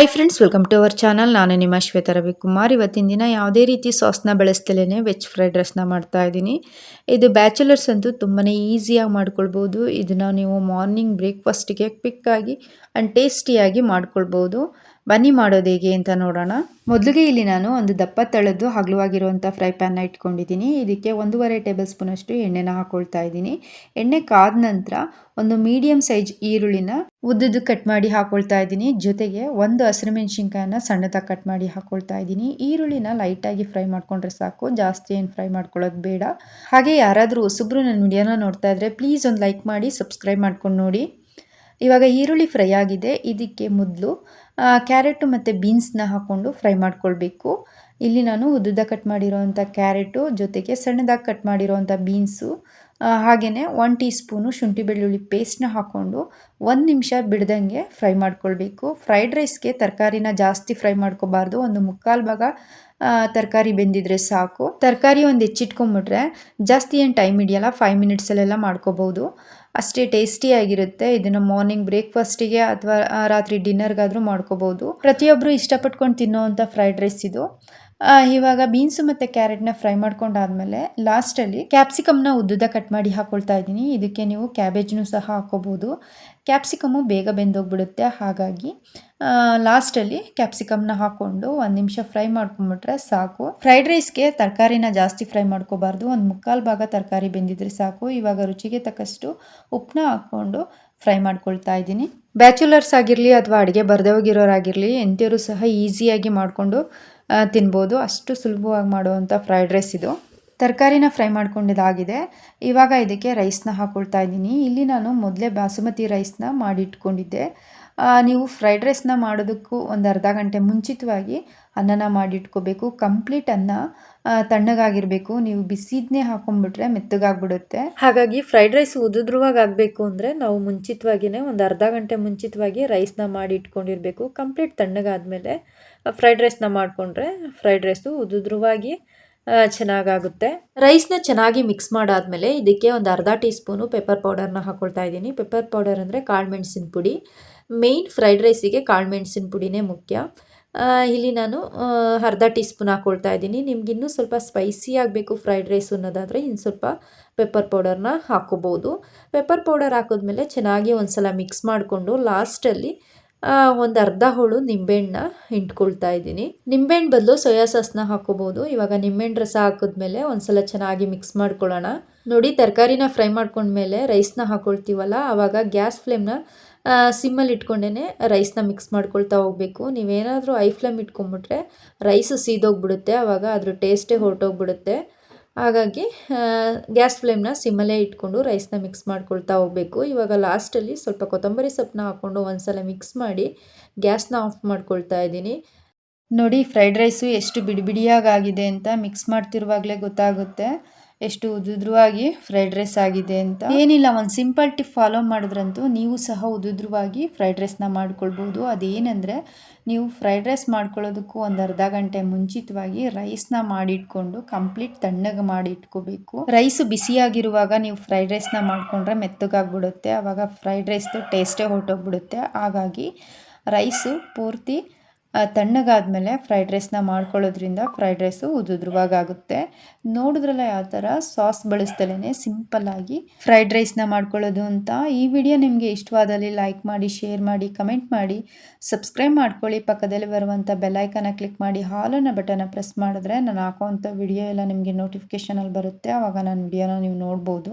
Hi friends welcome to our channel ನಾನು ನಿಮ್ಮ ಶ್ವೇತ ರವಿ ಕುಮಾರ್ ಇವತ್ತಿನ ದಿನ ಯಾವುದೇ ರೀತಿ ಸಾಸ್ನ ಬಳಸ್ದಲೇ ವೆಜ್ ಫ್ರೈಡ್ ರೈಸ್ನ ಮಾಡ್ತಾ ಇದ್ದೀನಿ. ಇದು ಬ್ಯಾಚುಲರ್ಸ್ ಅಂತೂ ತುಂಬಾ ಈಸಿಯಾಗಿ ಮಾಡ್ಕೊಳ್ಬೋದು. ಇದನ್ನು ನೀವು ಮಾರ್ನಿಂಗ್ ಬ್ರೇಕ್ಫಾಸ್ಟಿಗೆ ಕ್ವಿಕ್ಕಾಗಿ ಆ್ಯಂಡ್ ಟೇಸ್ಟಿಯಾಗಿ ಮಾಡ್ಕೊಳ್ಬೋದು. ಬನ್ನಿ ಮಾಡೋದು ಹೇಗೆ ಅಂತ ನೋಡೋಣ. ಮೊದಲಿಗೆ ಇಲ್ಲಿ ನಾನು ಒಂದು ದಪ್ಪ ತಳದ್ದು ಹಗಲುವಾಗಿರುವಂಥ ಫ್ರೈ ಪ್ಯಾನ್ನ ಇಟ್ಕೊಂಡಿದ್ದೀನಿ. ಇದಕ್ಕೆ ಒಂದೂವರೆ ಟೇಬಲ್ ಸ್ಪೂನಷ್ಟು ಎಣ್ಣೆನ ಹಾಕ್ಕೊಳ್ತಾ ಇದ್ದೀನಿ. ಎಣ್ಣೆ ಕಾದ ನಂತರ ಒಂದು ಮೀಡಿಯಂ ಸೈಜ್ ಈರುಳ್ಳಿನ ಉದ್ದದ್ದು ಕಟ್ ಮಾಡಿ ಹಾಕ್ಕೊಳ್ತಾ ಇದ್ದೀನಿ. ಜೊತೆಗೆ ಒಂದು ಹಸಿರು ಮೆಣಸಿನ್ಕಾಯನ್ನ ಸಣ್ಣದಾಗಿ ಕಟ್ ಮಾಡಿ ಹಾಕ್ಕೊಳ್ತಾ ಇದ್ದೀನಿ. ಈರುಳ್ಳಿನ ಲೈಟಾಗಿ ಫ್ರೈ ಮಾಡ್ಕೊಂಡ್ರೆ ಸಾಕು. ಜಾಸ್ತಿ ಏನು ಫ್ರೈ ಮಾಡ್ಕೊಳ್ಳೋದು ಬೇಡ. ಹಾಗೆ ಯಾರಾದರೂ ಹೊಸಬ್ರು ನನ್ನ ವಿಡಿಯೋನ ನೋಡ್ತಾ ಇದ್ರೆ ಪ್ಲೀಸ್ ಒಂದು ಲೈಕ್ ಮಾಡಿ, ಸಬ್ಸ್ಕ್ರೈಬ್ ಮಾಡ್ಕೊಂಡು ನೋಡಿ. ಇವಾಗ ಈರುಳ್ಳಿ ಫ್ರೈ ಆಗಿದೆ. ಇದಕ್ಕೆ ಮೊದಲು ಕ್ಯಾರೆಟು ಮತ್ತು ಬೀನ್ಸ್ನ ಹಾಕ್ಕೊಂಡು ಫ್ರೈ ಮಾಡ್ಕೊಳ್ಬೇಕು. ಇಲ್ಲಿ ನಾನು ಉದ್ದುದ್ದ ಕಟ್ ಮಾಡಿರೋವಂಥ ಕ್ಯಾರೆಟು, ಜೊತೆಗೆ ಸಣ್ಣದಾಗಿ ಕಟ್ ಮಾಡಿರೋವಂಥ ಬೀನ್ಸು ಹಾಗೆಯೇ ಒನ್ ಟೀ ಸ್ಪೂನು ಶುಂಠಿ ಬೆಳ್ಳುಳ್ಳಿ ಪೇಸ್ಟ್ನ ಹಾಕ್ಕೊಂಡು ಒಂದು ನಿಮಿಷ ಬಿಡ್ದಂಗೆ ಫ್ರೈ ಮಾಡ್ಕೊಳ್ಬೇಕು. ಫ್ರೈಡ್ ರೈಸ್ಗೆ ತರಕಾರಿನ ಜಾಸ್ತಿ ಫ್ರೈ ಮಾಡ್ಕೋಬಾರ್ದು. ಒಂದು ಮುಕ್ಕಾಲು ಭಾಗ ತರಕಾರಿ ಬೆಂದಿದ್ರೆ ಸಾಕು. ತರಕಾರಿ ಒಂದು ಹೆಚ್ಚಿಟ್ಕೊಂಬಿಟ್ರೆ ಜಾಸ್ತಿ ಏನು ಟೈಮ್ ಹಿಡಿಯಲ್ಲ ಫೈವ್ ಮಿನಿಟ್ಸಲ್ಲೆಲ್ಲ ಮಾಡ್ಕೋಬೋದು. ಅಷ್ಟೇ ಟೇಸ್ಟಿಯಾಗಿರುತ್ತೆ ಇದನ್ನು ಮಾರ್ನಿಂಗ್ ಬ್ರೇಕ್ಫಾಸ್ಟಿಗೆ ಅಥವಾ ರಾತ್ರಿ ಡಿನ್ನರ್ಗಾದರೂ ಮಾಡ್ಕೋಬೋದು. ಪ್ರತಿಯೊಬ್ಬರು ಇಷ್ಟಪಟ್ಕೊಂಡು ತಿನ್ನೋವಂಥ ಫ್ರೈಡ್ ರೈಸ್ ಇದು. ಇವಾಗ ಬೀನ್ಸು ಮತ್ತು ಕ್ಯಾರೆಟ್ನ ಫ್ರೈ ಮಾಡ್ಕೊಂಡಾದ್ಮೇಲೆ ಲಾಸ್ಟಲ್ಲಿ ಕ್ಯಾಪ್ಸಿಕಮ್ನ ಉದ್ದದ ಕಟ್ ಮಾಡಿ ಹಾಕ್ಕೊಳ್ತಾ ಇದ್ದೀನಿ. ಇದಕ್ಕೆ ನೀವು ಕ್ಯಾಬೇಜ್ನು ಸಹ ಹಾಕ್ಕೋಬೋದು ಕ್ಯಾಪ್ಸಿಕಮ್ಮು ಬೇಗ ಬೆಂದೋಗ್ಬಿಡುತ್ತೆ. ಹಾಗಾಗಿ ಲಾಸ್ಟಲ್ಲಿ ಕ್ಯಾಪ್ಸಿಕಮ್ನ ಹಾಕ್ಕೊಂಡು ಒಂದು ನಿಮಿಷ ಫ್ರೈ ಮಾಡ್ಕೊಂಬಿಟ್ರೆ ಸಾಕು. ಫ್ರೈಡ್ ರೈಸ್ಗೆ ತರಕಾರಿನ ಜಾಸ್ತಿ ಫ್ರೈ ಮಾಡ್ಕೋಬಾರ್ದು. ಒಂದು ಮುಕ್ಕಾಲು ಭಾಗ ತರಕಾರಿ ಬೆಂದಿದ್ರೆ ಸಾಕು. ಇವಾಗ ರುಚಿಗೆ ತಕ್ಕಷ್ಟು ಉಪ್ಪನ್ನ ಹಾಕ್ಕೊಂಡು ಫ್ರೈ ಮಾಡ್ಕೊಳ್ತಾ ಇದ್ದೀನಿ. ಬ್ಯಾಚುಲರ್ಸ್ ಆಗಿರಲಿ ಅಥವಾ ಅಡುಗೆ ಬರದೇ ಹೋಗಿರೋರಾಗಿರಲಿ ಎಂಥವರು ಸಹ ಈಸಿಯಾಗಿ ಮಾಡಿಕೊಂಡು ತಿನ್ಬೋದು. ಅಷ್ಟು ಸುಲಭವಾಗಿ ಮಾಡುವಂಥ ಫ್ರೈಡ್ ರೈಸ್ ಇದು. ತರಕಾರಿನ ಫ್ರೈ ಮಾಡ್ಕೊಂಡಿದ್ದಾಗಿದೆ. ಇವಾಗ ಇದಕ್ಕೆ ರೈಸ್ನ ಹಾಕ್ಕೊಳ್ತಾ ಇದ್ದೀನಿ. ಇಲ್ಲಿ ನಾನು ಮೊದಲೇ ಬಾಸುಮತಿ ರೈಸ್ನ ಮಾಡಿಟ್ಕೊಂಡಿದ್ದೆ. ನೀವು ಫ್ರೈಡ್ ರೈಸ್ನ ಮಾಡೋದಕ್ಕೂ ಒಂದು ಅರ್ಧ ಗಂಟೆ ಮುಂಚಿತವಾಗಿ ಅನ್ನನ ಮಾಡಿಟ್ಕೋಬೇಕು. ಕಂಪ್ಲೀಟ್ ಅನ್ನ ತಣ್ಣಗಾಗಿರಬೇಕು. ನೀವು ಬಿಸಿದನ್ನೇ ಹಾಕೊಂಡ್ಬಿಟ್ರೆ ಮೆತ್ತಗಾಗ್ಬಿಡುತ್ತೆ. ಹಾಗಾಗಿ ಫ್ರೈಡ್ ರೈಸ್ ಉದುದ್ರುವಾಗ ಆಗಬೇಕು ಅಂದರೆ ನಾವು ಮುಂಚಿತವಾಗಿಯೇ ಒಂದು ಅರ್ಧ ಗಂಟೆ ಮುಂಚಿತವಾಗಿ ರೈಸ್ನ ಮಾಡಿ ಇಟ್ಕೊಂಡಿರಬೇಕು ಕಂಪ್ಲೀಟ್ ತಣ್ಣಗಾದಮೇಲೆ ಫ್ರೈಡ್ ರೈಸ್ನ ಮಾಡಿಕೊಂಡ್ರೆ ಫ್ರೈಡ್ ರೈಸು ಉದುದ್ರವಾಗಿ ಚೆನ್ನಾಗಾಗುತ್ತೆ. ರೈಸ್ನ ಚೆನ್ನಾಗಿ ಮಿಕ್ಸ್ ಮಾಡಾದ್ಮೇಲೆ ಇದಕ್ಕೆ ಒಂದು ಅರ್ಧ ಟೀ ಸ್ಪೂನು ಪೆಪ್ಪರ್ ಪೌಡರ್ನ ಹಾಕ್ಕೊಳ್ತಾ ಇದ್ದೀನಿ. ಪೆಪ್ಪರ್ ಪೌಡರ್ ಅಂದರೆ ಕಾಳು ಮೆಣಸಿನ ಪುಡಿ. ಮೇಯ್ನ್ ಫ್ರೈಡ್ ರೈಸಿಗೆ ಕಾಳು ಮೆಣಸಿನ ಪುಡಿನೇ ಮುಖ್ಯ. ಇಲ್ಲಿ ನಾನು ಅರ್ಧ ಟೀ ಸ್ಪೂನ್ ಹಾಕ್ಕೊಳ್ತಾ ಇದ್ದೀನಿ. ನಿಮ್ಗೆ ಇನ್ನೂ ಸ್ವಲ್ಪ ಸ್ಪೈಸಿ ಆಗಬೇಕು ಫ್ರೈಡ್ ರೈಸ್ ಅನ್ನೋದಾದರೆ ಇನ್ನು ಸ್ವಲ್ಪ ಪೆಪ್ಪರ್ ಪೌಡರ್ನ ಹಾಕ್ಕೋಬೋದು. ಪೆಪ್ಪರ್ ಪೌಡರ್ ಹಾಕಿದ್ಮೇಲೆ ಚೆನ್ನಾಗಿ ಒಂದು ಸಲ ಮಿಕ್ಸ್ ಮಾಡಿಕೊಂಡು ಲಾಸ್ಟಲ್ಲಿ ಒಂದು ಅರ್ಧ ಹೋಳು ನಿಂಬೆಹಣ್ಣ ಹಿಂಡ್ಕೊಳ್ತಾ ಇದ್ದೀನಿ. ನಿಂಬೆಹಣ್ಣು ಬದಲು ಸೋಯಾ ಸಾಸ್ನ ಹಾಕೋಬೋದು. ಇವಾಗ ನಿಂಬೆಹಣ್ಣು ರಸ ಹಾಕಿದ್ಮೇಲೆ ಒಂದ್ಸಲ ಚೆನ್ನಾಗಿ ಮಿಕ್ಸ್ ಮಾಡ್ಕೊಳ್ಳೋಣ. ನೋಡಿ, ತರಕಾರಿನ ಫ್ರೈ ಮಾಡ್ಕೊಂಡ್ಮೇಲೆ ರೈಸ್ನ ಹಾಕೊಳ್ತೀವಲ್ಲ ಆವಾಗ ಗ್ಯಾಸ್ ಫ್ಲೇಮ್ನ ಸಿಮ್ಮಲ್ಲಿ ಇಟ್ಕೊಂಡೇ ರೈಸ್ನ ಮಿಕ್ಸ್ ಮಾಡ್ಕೊಳ್ತಾ ಹೋಗಬೇಕು. ನೀವೇನಾದರೂ ಐ ಫ್ಲೇಮ್ ಇಟ್ಕೊಂಬಿಟ್ರೆ ರೈಸು ಸೀದೋಗ್ಬಿಡುತ್ತೆ ಆವಾಗ ಅದ್ರ ಟೇಸ್ಟೇ ಹೊರಟೋಗ್ಬಿಡುತ್ತೆ. ಹಾಗಾಗಿ ಗ್ಯಾಸ್ ಫ್ಲೇಮ್ನ ಸಿಮ್ಮಲ್ಲೇ ಇಟ್ಕೊಂಡು ರೈಸ್ನ ಮಿಕ್ಸ್ ಮಾಡ್ಕೊಳ್ತಾ ಹೋಗಬೇಕು. ಇವಾಗ ಲಾಸ್ಟಲ್ಲಿ ಸ್ವಲ್ಪ ಕೊತ್ತಂಬರಿ ಸೊಪ್ಪನ್ನ ಹಾಕ್ಕೊಂಡು ಒಂದ್ಸಲ ಮಿಕ್ಸ್ ಮಾಡಿ ಗ್ಯಾಸ್ನ ಆಫ್ ಮಾಡ್ಕೊಳ್ತಾ ಇದ್ದೀನಿ. ನೋಡಿ ಫ್ರೈಡ್ ರೈಸು ಎಷ್ಟು ಬಿಡಿ ಆಗಿದೆ ಅಂತ ಮಿಕ್ಸ್ ಮಾಡ್ತಿರುವಾಗಲೇ ಗೊತ್ತಾಗುತ್ತೆ. ಎಷ್ಟು ಉದುದ್ರವಾಗಿ ಫ್ರೈಡ್ ರೈಸ್ ಆಗಿದೆ ಅಂತ. ಏನಿಲ್ಲ, ಒಂದು ಸಿಂಪಲ್ ಟಿಪ್ ಫಾಲೋ ಮಾಡಿದ್ರಂತೂ ನೀವು ಸಹ ಉದುದ್ರವಾಗಿ ಫ್ರೈಡ್ ರೈಸ್ನ ಮಾಡ್ಕೊಳ್ಬೋದು. ಅದೇನೆಂದರೆ, ನೀವು ಫ್ರೈಡ್ ರೈಸ್ ಮಾಡ್ಕೊಳ್ಳೋದಕ್ಕೂ ಒಂದು ಅರ್ಧ ಗಂಟೆ ಮುಂಚಿತವಾಗಿ ರೈಸ್ನ ಮಾಡಿಟ್ಕೊಂಡು ಕಂಪ್ಲೀಟ್ ತಣ್ಣಗೆ ಮಾಡಿ ಇಟ್ಕೋಬೇಕು ರೈಸ್ ಬಿಸಿಯಾಗಿರುವಾಗ ನೀವು ಫ್ರೈಡ್ ರೈಸ್ನ ಮಾಡಿಕೊಂಡ್ರೆ ಮೆತ್ತಗಾಗ್ಬಿಡುತ್ತೆ. ಆವಾಗ ಫ್ರೈಡ್ ರೈಸ್ದು ಟೇಸ್ಟೇ ಹೊರಟೋಗ್ಬಿಡುತ್ತೆ. ಹಾಗಾಗಿ ರೈಸು ಪೂರ್ತಿ ತಣ್ಣಗಾದ್ಮೇಲೆ ಫ್ರೈಡ್ ರೈಸ್ನ ಮಾಡ್ಕೊಳ್ಳೋದ್ರಿಂದ ಫ್ರೈಡ್ ರೈಸು ಉದುದ್ರವಾಗುತ್ತೆ ನೋಡಿದ್ರಲ್ಲ ಯಾವ ಥರ ಸಾಸ್ ಬಳಸ್ದಲೇ ಸಿಂಪಲ್ಲಾಗಿ ಫ್ರೈಡ್ ರೈಸ್ನ ಮಾಡ್ಕೊಳ್ಳೋದು ಅಂತ. ಈ ವಿಡಿಯೋ ನಿಮಗೆ ಇಷ್ಟವಾದಲ್ಲಿ ಲೈಕ್ ಮಾಡಿ ಶೇರ್ ಮಾಡಿ ಕಮೆಂಟ್ ಮಾಡಿ. ಸಬ್ಸ್ಕ್ರೈಬ್ ಮಾಡ್ಕೊಳ್ಳಿ. ಪಕ್ಕದಲ್ಲಿ ಬರುವಂಥ ಬೆಲ್ಲೈಕನ್ನ ಕ್ಲಿಕ್ ಮಾಡಿ. ಹಾಲನ್ನು ಬಟನ್ನ ಪ್ರೆಸ್ ಮಾಡಿದ್ರೆ ನಾನು ಹಾಕೋವಂಥ ವಿಡಿಯೋ ಎಲ್ಲ ನಿಮಗೆ ನೋಟಿಫಿಕೇಷನಲ್ಲಿ ಬರುತ್ತೆ. ಆವಾಗ ನಾನು ವಿಡಿಯೋನ ನೀವು ನೋಡ್ಬೋದು.